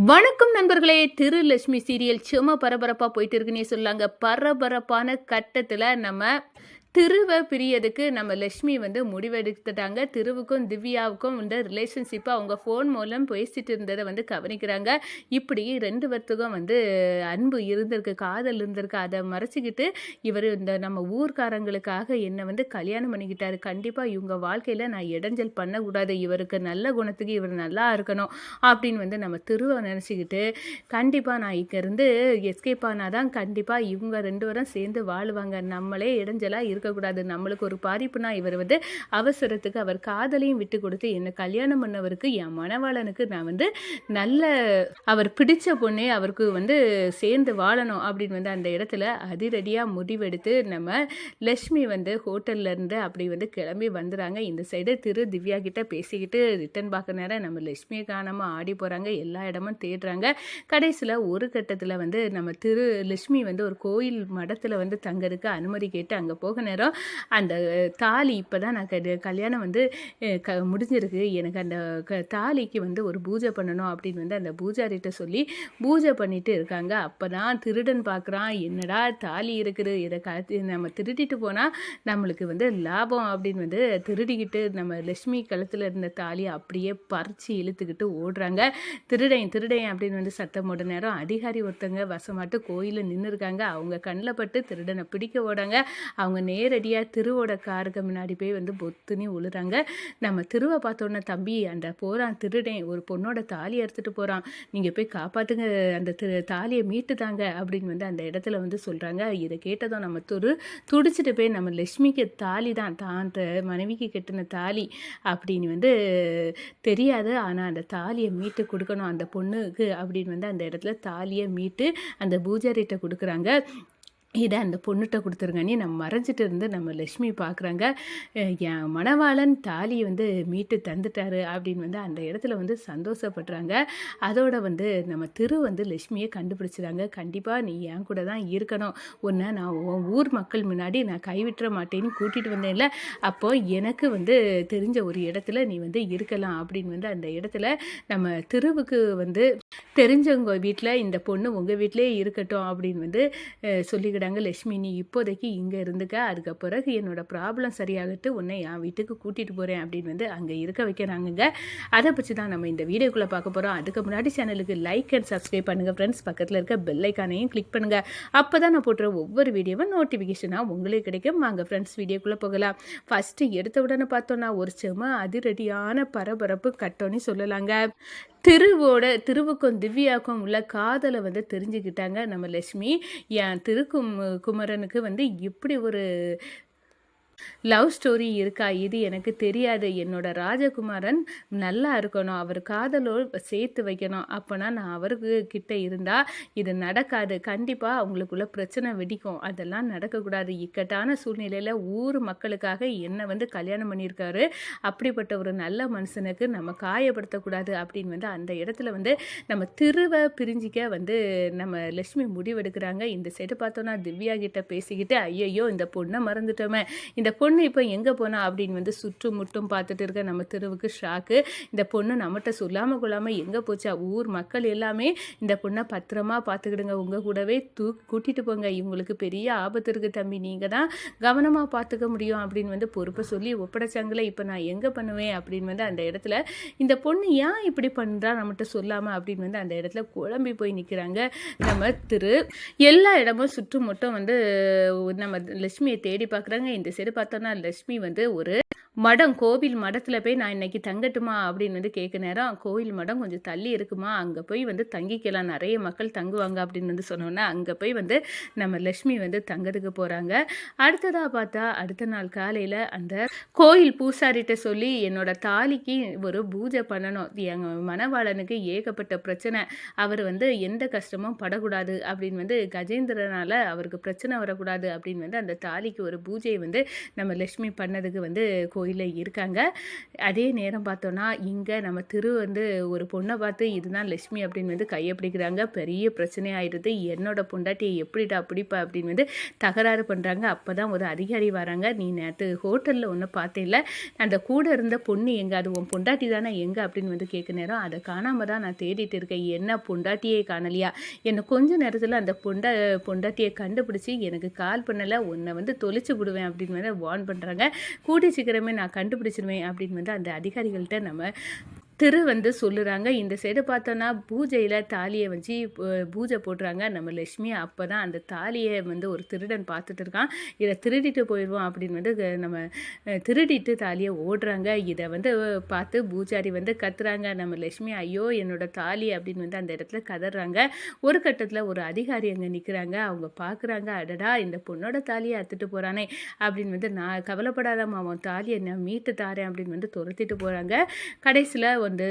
வணக்கம் நண்பர்களே திருலட்சுமி சீரியல் சும்மா பரபரப்பாக போயிட்டு இருக்குன்னே சொல்லாங்க பரபரப்பான கட்டத்தில் நம்ம திருவை பிரியதுக்கு நம்ம லக்ஷ்மி வந்து முடிவெடுத்துட்டாங்க. திருவுக்கும் திவ்யாவுக்கும் இந்த ரிலேஷன்ஷிப்பை அவங்க ஃபோன் மூலம் பேசிட்டு இருந்ததை வந்து கவனிக்கிறாங்க. இப்படி ரெண்டு பேர்த்துக்கும் வந்து அன்பு இருந்திருக்கு காதல் இருந்திருக்கு. அதை மறைச்சிக்கிட்டு இவர் இந்த நம்ம ஊர்க்காரங்களுக்காக என்னை வந்து கல்யாணம் பண்ணிக்கிட்டாரு. கண்டிப்பாக இவங்க வாழ்க்கையில் நான் இடைஞ்சல் பண்ணக்கூடாது. இவருக்கு நல்ல குணத்துக்கு இவர் நல்லா இருக்கணும் அப்படின்னு வந்து நம்ம திருவை நினச்சிக்கிட்டு கண்டிப்பாக நான் இங்கேருந்து எஸ்கேப் ஆனால் தான் கண்டிப்பாக இவங்க ரெண்டு பேரும் சேர்ந்து வாழுவாங்க. நம்மளே இடைஞ்சலாக இரு இருக்கக்கூடாது. நம்மளுக்கு ஒரு பாதிப்புனா இவர் வந்து அவசரத்துக்கு அவர் காதலையும் விட்டு கொடுத்து என்னை கல்யாணம் பண்ணவருக்கு என் மணவாளனுக்கு நான் வந்து நல்ல அவர் பிடிச்ச பொண்ணே அவருக்கு வந்து சேர்ந்து வாழணும் அப்படின்னு வந்து அந்த இடத்துல அதிரடியாக முடிவெடுத்து நம்ம லக்ஷ்மி வந்து ஹோட்டல்லேருந்து அப்படி வந்து கிளம்பி வந்துடுறாங்க இந்த சைடு திரு திவ்யா கிட்ட பேசிக்கிட்டு ரிட்டன் பார்க்க நேரம் நம்ம லக்ஷ்மியை காணாமல் ஆடி போகிறாங்க எல்லா இடமும் தேடுறாங்க. கடைசியில் ஒரு கட்டத்தில் வந்து நம்ம திரு லக்ஷ்மி வந்து ஒரு கோயில் மடத்தில் வந்து தங்கறதுக்கு அனுமதி கேட்டு அங்கே போக நேரம். அந்த தாலி இப்போ தான் நான் கல்யாணம் வந்து க முடிஞ்சிருக்கு. எனக்கு அந்த க தாலிக்கு வந்து ஒரு பூஜை பண்ணணும் அப்படின்னு வந்து அந்த பூஜாரிட்ட சொல்லி பூஜை பண்ணிட்டு இருக்காங்க. அப்போ தான் திருடன் பார்க்குறான் என்னடா தாலி இருக்குது? இதை கத்தி நம்ம திருடிட்டு போனால் நம்மளுக்கு வந்து லாபம் அப்படின்னு வந்து திருடிக்கிட்டு நம்ம லட்சுமி கழுத்தில் இருந்த தாலியை அப்படியே பறித்து இழுத்துக்கிட்டு ஓடுறாங்க. திருடையன் திருடையன் அப்படின்னு வந்து சத்தம் போட நேரம் அதிகாரி ஒருத்தங்க வசமாட்டு கோயிலில் நின்று இருக்காங்க அவங்க கண்ணில் பட்டு திருடனை பிடிக்க ஓடாங்க. அவங்க நேரடியாக திருவோட காருக்கு முன்னாடி போய் வந்து பொத்துனி உழுறாங்க. நம்ம திருவை பார்த்தோன்னே தம்பி அந்த போகிறான் திருடேன் ஒரு பொண்ணோட தாலி அறுத்துட்டு போகிறான் நீங்கள் போய் காப்பாற்றுங்க அந்த திரு தாலியை மீட்டு தாங்க அப்படின்னு வந்து அந்த இடத்துல வந்து சொல்கிறாங்க இதை கேட்டதும் நம்ம துரு துடிச்சிட்டு போய் நம்ம லக்ஷ்மிக்கு தாலி தான் தான் மனைவிக்கு கட்டின தாலி அப்படின்னு வந்து தெரியாது. ஆனால் அந்த தாலியை மீட்டு கொடுக்கணும் அந்த பொண்ணுக்கு அப்படின்னு வந்து அந்த இடத்துல தாலியை மீட்டு அந்த பூஜாரிட்ட கொடுக்குறாங்க. இதை அந்த பொண்ணுகிட்ட கொடுத்துருங்கன்னு நம்ம மறைஞ்சிட்டு இருந்து நம்ம லக்ஷ்மி பார்க்குறாங்க. என் மணவாளன் தாலியை வந்து மீட்டு தந்துட்டாரு அப்படின்னு வந்து அந்த இடத்துல வந்து சந்தோஷப்படுறாங்க. அதோட வந்து நம்ம திரு வந்து லக்ஷ்மியை கண்டுபிடிச்சிடாங்க கண்டிப்பாக நீ என் கூட தான் இருக்கணும். ஒன்று நான் உன் ஊர் மக்கள் முன்னாடி நான் கைவிட்டுற மாட்டேன்னு கூட்டிகிட்டு வந்தேன்ல. அப்போ எனக்கு வந்து தெரிஞ்ச ஒரு இடத்துல நீ வந்து இருக்கலாம் அப்படின்னு வந்து அந்த இடத்துல நம்ம திருவுக்கு வந்து தெரிஞ்சவங்க வீட்டில் இந்த பொண்ணு உங்கள் வீட்டிலே இருக்கட்டும் அப்படின்னு வந்து சொல்லிக்கிட்டு சொல்லிக்கிட்டாங்க லக்ஷ்மி நீ இப்போதைக்கு இங்கே இருந்துக்க. அதுக்கு பிறகு என்னோட ப்ராப்ளம் சரியாகட்டு உன்னை என் வீட்டுக்கு கூட்டிகிட்டு போகிறேன் அப்படின்னு வந்து அங்கே இருக்க வைக்கிறாங்கங்க. அதை பற்றி தான் நம்ம இந்த வீடியோக்குள்ளே பார்க்க போகிறோம் அதுக்கு முன்னாடி சேனலுக்கு லைக் அண்ட் சப்ஸ்கிரைப் பண்ணுங்கள் ஃப்ரெண்ட்ஸ் பக்கத்தில் இருக்க பெல் ஐக்கானையும் கிளிக் பண்ணுங்கள் அப்போ தான் நான் போட்டுற ஒவ்வொரு வீடியோவும் நோட்டிஃபிகேஷனாக உங்களுக்கு கிடைக்கும். வாங்க ஃப்ரெண்ட்ஸ் வீடியோக்குள்ளே போகலாம். ஃபஸ்ட்டு எடுத்த உடனே பார்த்தோன்னா ஒரு செம அதிரடியான பரபரப்பு கட்டோன்னு சொல்லலாங்க. திருவோட திருவுக்கும் திவ்யாவுக்கும் உள்ள காதலை வந்து தெரிஞ்சுக்கிட்டாங்க நம்ம லட்சுமி. என் திருக்கும் குமரனுக்கு வந்து இப்படி ஒரு லவ் ஸ்டோரி இருக்கா? இது எனக்கு தெரியாது. என்னோட ராஜகுமாரன் நல்லா இருக்கணும். அவர் காதலோடு சேர்த்து வைக்கணும். அப்போனா நான் அவருக்கு கிட்ட இருந்தால் இது நடக்காது. கண்டிப்பாக அவங்களுக்குள்ள பிரச்சனை வெடிக்கும். அதெல்லாம் நடக்கக்கூடாது. இக்கட்டான சூழ்நிலையில் ஊர் மக்களுக்காக என்னை வந்து கல்யாணம் பண்ணியிருக்காரு? அப்படிப்பட்ட ஒரு நல்ல மனுஷனுக்கு நம்ம காயப்படுத்தக்கூடாது அப்படின்னு வந்து அந்த இடத்துல வந்து நம்ம திருவை பிரிஞ்சிக்க வந்து நம்ம லட்சுமி முடிவெடுக்கிறாங்க. இந்த சைடு பார்த்தோன்னா திவ்யா கிட்ட பேசிக்கிட்டு ஐயையோ இந்த பொண்ணை மறந்துட்டோமே. இந்த பொண்ணு இப்போ எங்கே போனா அப்படின்னு வந்து சுற்றும் முட்டும் பார்த்துட்டு இருக்க நம்ம தெருவுக்கு ஷாக்கு. இந்த பொண்ணு நம்மகிட்ட சொல்லாமல் கொள்ளாமல் எங்கே போச்சா? ஊர் மக்கள் எல்லாமே இந்த பொண்ணை பத்திரமா பார்த்துக்கிடுங்க. உங்கள் கூடவே தூ கூட்டிகிட்டு போங்க. இவங்களுக்கு பெரிய ஆபத்து இருக்குது தம்பி. நீங்கள் தான் கவனமாக பார்த்துக்க முடியும் அப்படின்னு வந்து பொறுப்பை சொல்லி ஒப்படைச்சாங்களே இப்போ நான் எங்கே பண்ணுவேன் அப்படின்னு வந்து அந்த இடத்துல இந்த பொண்ணு ஏன் இப்படி பண்ணுறா நம்மகிட்ட சொல்லாமல் அப்படின்னு வந்து அந்த இடத்துல குழம்பி போய் நிற்கிறாங்க நம்ம திரு எல்லா இடமும் சுற்றுமுட்டும் வந்து நம்ம லட்சுமியை தேடி பார்க்குறாங்க. இந்த சைடு பார்த்தோன்னா லட்சுமி வந்து ஒரு மடம் கோவில் மடத்தில் போய் நான் இன்னைக்கு தங்கட்டுமா அப்படின்னு வந்து கேட்க நேரம் கோவில் மடம் கொஞ்சம் தள்ளி இருக்குமா? அங்கே போய் வந்து தங்கிக்கலாம். நிறைய மக்கள் தங்குவாங்க அப்படின்னு வந்து சொன்னோன்னா அங்கே போய் வந்து நம்ம லக்ஷ்மி வந்து தங்கிறதுக்கு போகிறாங்க அடுத்ததாக பார்த்தா அடுத்த நாள் காலையில் அந்த கோயில் பூசாரிட்ட சொல்லி என்னோட தாலிக்கு ஒரு பூஜை பண்ணணும். எங்கள் மணவாளனுக்கு ஏகப்பட்ட பிரச்சனை. அவர் வந்து எந்த கஷ்டமும் படக்கூடாது அப்படின்னு வந்து கஜேந்திரனால் அவருக்கு பிரச்சனை வரக்கூடாது அப்படின்னு வந்து அந்த தாலிக்கு ஒரு பூஜையை வந்து நம்ம லட்சுமி பண்ணதுக்கு வந்து கோயிலில் இருக்காங்க. அதே நேரம் பார்த்தோன்னா இங்கே நம்ம திரு வந்து ஒரு பொண்ணை பார்த்து இதுதான் லட்சுமி அப்படின்னு வந்து கையை பிடிக்கிறாங்க பெரிய பிரச்சனை ஆயிடுது. என்னோட பொண்டாட்டியை எப்படிடா பிடிப்பா? அப்படின்னு வந்து தகராறு பண்ணுறாங்க அப்போ தான் ஒரு அதிகாரி வராங்க. நீ நேற்று ஹோட்டலில் ஒன்று பார்த்தேன்ல அந்த கூட இருந்த பொண்ணு எங்கே? அது உன் பொண்டாட்டி தானே? எங்கே? அப்படின்னு வந்து கேட்க நேரம். அதை காணாமல் தான் நான் தேடிட்டு இருக்கேன். என்ன பொண்டாட்டியே காணலையா? என்னை கொஞ்ச நேரத்தில் அந்த பொண்டா பொண்டாட்டியை கண்டுபிடிச்சி எனக்கு கால் பண்ணலை. உன்னை வந்து தொலைச்சு விடுவேன். அப்படின்னு வந்து வார்ன் பண்ணுறாங்க கூடி சீக்கிரமே நான் கண்டுபிடிச்சிருவேன் அப்படின்னு வந்து அந்த அதிகாரிகள்கிட்ட நம்ம திரு வந்து சொல்லுறாங்க இந்த சைடு பார்த்தோன்னா பூஜையில் தாலியை வச்சு பூஜை போடுறாங்க. நம்ம லக்ஷ்மி அப்போ தான் அந்த தாலியை வந்து ஒரு திருடன் பார்த்துட்டு இருக்கான். இதை திருடிட்டு போயிடுவோம் அப்படின்னு வந்து க- நம்ம திருடிட்டு தாலியை ஓடுறாங்க. இதை வந்து பார்த்து பூஜாரி வந்து கத்துறாங்க. நம்ம லக்ஷ்மி ஐயோ என்னோட தாலி அப்படின்னு வந்து அந்த இடத்துல கதறாங்க. ஒரு கட்டத்தில் ஒரு அதிகாரி அங்கே நிற்கிறாங்க அவங்க பார்க்குறாங்க அடடா இந்த பொண்ணோட தாலியை அத்துட்டு போகிறானே அப்படின்னு வந்து நான் கவலைப்படாதம்மா அவன் தாலியை நான் மீட்டு தாரேன் அப்படின்னு வந்து துரத்திட்டு போகிறாங்க கடைசியில் வந்து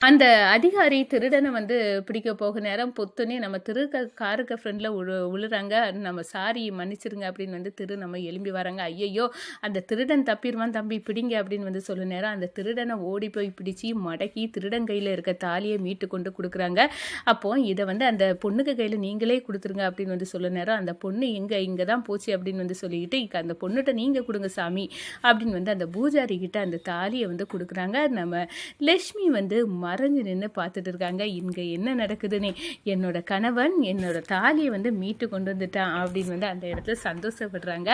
அந்த அதிகாரி திருடனை வந்து பிடிக்க போக நேரம் பொத்துனே நம்ம திரு காருக்கு ஃப்ரெண்டில் உழு உழுறாங்க. நம்ம சாரி மன்னிச்சிருங்க அப்படின்னு வந்து திரு நம்ம எழும்பி வராங்க. ஐயையோ அந்த திருடன் தப்பிடுவான் தம்பி பிடிங்க அப்படின்னு வந்து சொல்ல நேரம் அந்த திருடனை ஓடி போய் பிடிச்சி மடக்கி திருடன் கையில் இருக்க தாலியை மீட்டு கொண்டு கொடுக்குறாங்க. அப்போ இதை வந்து அந்த பொண்ணுக்கு கையில் நீங்களே கொடுத்துருங்க அப்படின்னு வந்து சொல்ல நேரம் அந்த பொண்ணு எங்கே இங்கே தான் போச்சு அப்படின்னு வந்து சொல்லிக்கிட்டு இக்க அந்த பொண்ணுகிட்ட நீங்கள் கொடுங்க சாமி அப்படின்னு வந்து அந்த பூஜாரி கிட்ட அந்த தாலியை வந்து கொடுக்குறாங்க. நம்ம லக்ஷ்மி வந்து மறைஞ்சு நின்று பார்த்துட்டு இருக்காங்க. இங்கே என்ன நடக்குதுன்னு என்னோட கணவன் என்னோட தாலியை வந்து மீட்டு கொண்டு வந்துட்டான் அப்படின்னு வந்து அந்த இடத்துல சந்தோஷப்படுறாங்க.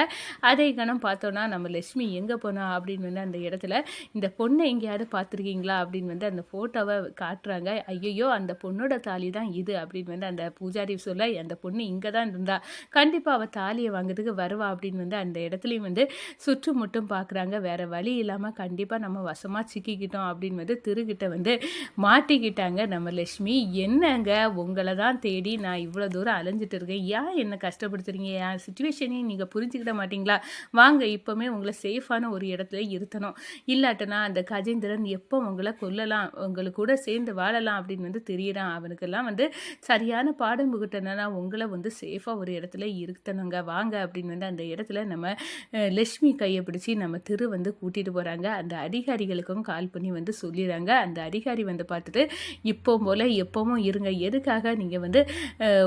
அதே கணம் பார்த்தோன்னா நம்ம லட்சுமி எங்கே போனா அப்படின்னு வந்து அந்த இடத்துல இந்த பொண்ணை எங்கேயாவது பார்த்துருக்கீங்களா? அப்படின்னு வந்து அந்த ஃபோட்டோவை காட்டுறாங்க. ஐயையோ அந்த பொண்ணோட தாலி தான் இது அப்படின்னு வந்து அந்த பூஜாரி சொல்ல அந்த பொண்ணு இங்கே தான் இருந்தா. கண்டிப்பாக அவள் தாலியை வாங்குறதுக்கு வருவா அப்படின்னு வந்து அந்த இடத்துலையும் வந்து சுற்றுமுட்டும் பார்க்குறாங்க. வேறு வழி இல்லாமல் கண்டிப்பாக நம்ம வசமாக சிக்கிக்கிட்டோம் அப்படின்னு வந்து திருகிட்ட வந்து மாட்டிக்கிட்டாங்க நம்ம லட்சுமி. என்னங்க? உங்களை தான் தேடி நான் இவ்வளோ தூரம் அலைஞ்சிட்டு இருக்கேன். ஏன் என்ன கஷ்டப்படுத்துறீங்க? என் சுச்சுவேஷனையும் நீங்கள் புரிஞ்சுக்கிட மாட்டிங்களா? வாங்க இப்போவுமே உங்களை சேஃபான ஒரு இடத்துல இருத்தணும். இல்லாட்டனா அந்த கஜேந்திரன் எப்போ உங்களை கொல்லலாம்? உங்களுக்கு கூட சேர்ந்து வாழலாம் அப்படின்னு வந்து தெரியுறான். அவனுக்கெல்லாம் வந்து சரியான பாடம் புகட்டனா உங்களை வந்து சேஃபாக ஒரு இடத்துல இருத்தணுங்க. வாங்க அப்படின்னு வந்து அந்த இடத்துல நம்ம அஹ், லட்சுமி கையை பிடிச்சி நம்ம திரு வந்து கூட்டிகிட்டு போகிறாங்க அந்த அதிகாரிகளுக்கும் கால் பண்ணி வந்து சொல்லிடுறாங்க. அந்த அதிகாரி வந்து வந்து பார்த்துட்டு இப்போ போல் எப்போவும் இருங்க. எதுக்காக நீங்கள் வந்து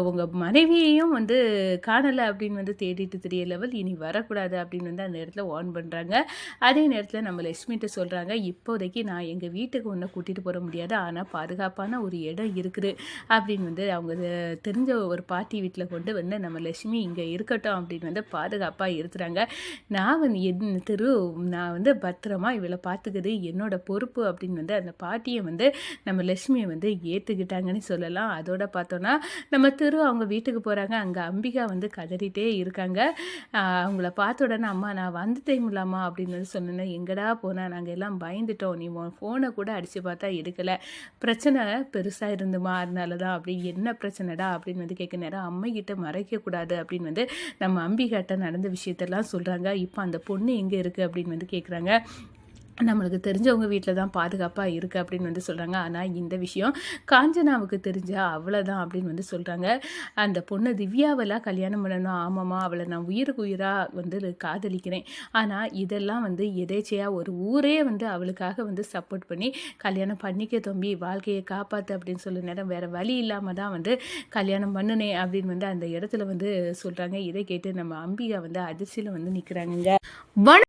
உங்கள் மனைவியையும் வந்து காணலை அப்படின்னு வந்து தேடிட்டு தெரிய லெவல் இனி வரக்கூடாது அப்படின்னு வந்து அந்த இடத்துல வார்ன் பண்ணுறாங்க அதே நேரத்தில் நம்ம லட்சுமிகிட்ட சொல்கிறாங்க இப்போதைக்கு நான் எங்கள் வீட்டுக்கு ஒன்றை கூட்டிகிட்டு போக முடியாது. ஆனால் பாதுகாப்பான ஒரு இடம் இருக்குது. அப்படின்னு வந்து அவங்க தெரிஞ்ச ஒரு பாட்டி வீட்டில் கொண்டு வந்து நம்ம லட்சுமி இங்கே இருக்கட்டும். அப்படின்னு வந்து பாதுகாப்பாக இருக்கிறாங்க. நான் வந்து என் திரு நான் வந்து பத்திரமா இவளை பார்த்துக்குது. என்னோட பொறுப்பு அப்படின்னு வந்து அந்த பாட்டியை வந்து நம்ம லட்சுமியை வந்து ஏற்றுக்கிட்டாங்கன்னு சொல்லலாம். அதோட பார்த்தோன்னா நம்ம திரு அவங்க வீட்டுக்கு போகிறாங்க அங்கே அம்பிகா வந்து கதறிட்டே இருக்காங்க. அவங்கள பார்த்த உடனே அம்மா நான் வந்துட்டேன் இல்லாமா அப்படின்னு வந்து சொன்னேன் எங்கடா போனால் நாங்கள் எல்லாம் பயந்துட்டோம். நீ உன் ஃபோனை கூட அடித்து பார்த்தா எடுக்கலை. பிரச்சனை பெருசாக இருந்துமா? அதனால தான் அப்படி. என்ன பிரச்சனைடா? அப்படின்னு வந்து கேட்க நேரம் அம்மைகிட்ட மறைக்கக்கூடாது அப்படின்னு வந்து நம்ம அம்பிகாட்ட நடந்த விஷயத்தெல்லாம் சொல்கிறாங்க இப்போ அந்த பொண்ணு எங்கே இருக்குது அப்படின்னு வந்து கேட்குறாங்க நம்மளுக்கு தெரிஞ்சவங்க வீட்டில் தான் பாதுகாப்பாக இருக்குது அப்படின்னு வந்து சொல்கிறாங்க ஆனால் இந்த விஷயம் காஞ்சனாவுக்கு தெரிஞ்சா அவ்வளோதான் அப்படின்னு வந்து சொல்கிறாங்க அந்த பொண்ணு திவ்யாவெல்லாம் கல்யாணம் பண்ணணும். ஆமாம்மா அவளை நான் உயிருக்கு உயிராக வந்து காதலிக்கிறேன். ஆனால் இதெல்லாம் வந்து எதேச்சையாக ஒரு ஊரே வந்து அவளுக்காக வந்து சப்போர்ட் பண்ணி கல்யாணம் பண்ணிக்க தம்பி வாழ்க்கையை காப்பாற்று அப்படின்னு சொல்ல நேரம் வேறு வழி இல்லாமல் தான் வந்து கல்யாணம் பண்ணுனேன் அப்படின்னு வந்து அந்த இடத்துல வந்து சொல்கிறாங்க இதை கேட்டு நம்ம அம்பிகா வந்து அதிர்ச்சியில் வந்து நிற்கிறாங்க வண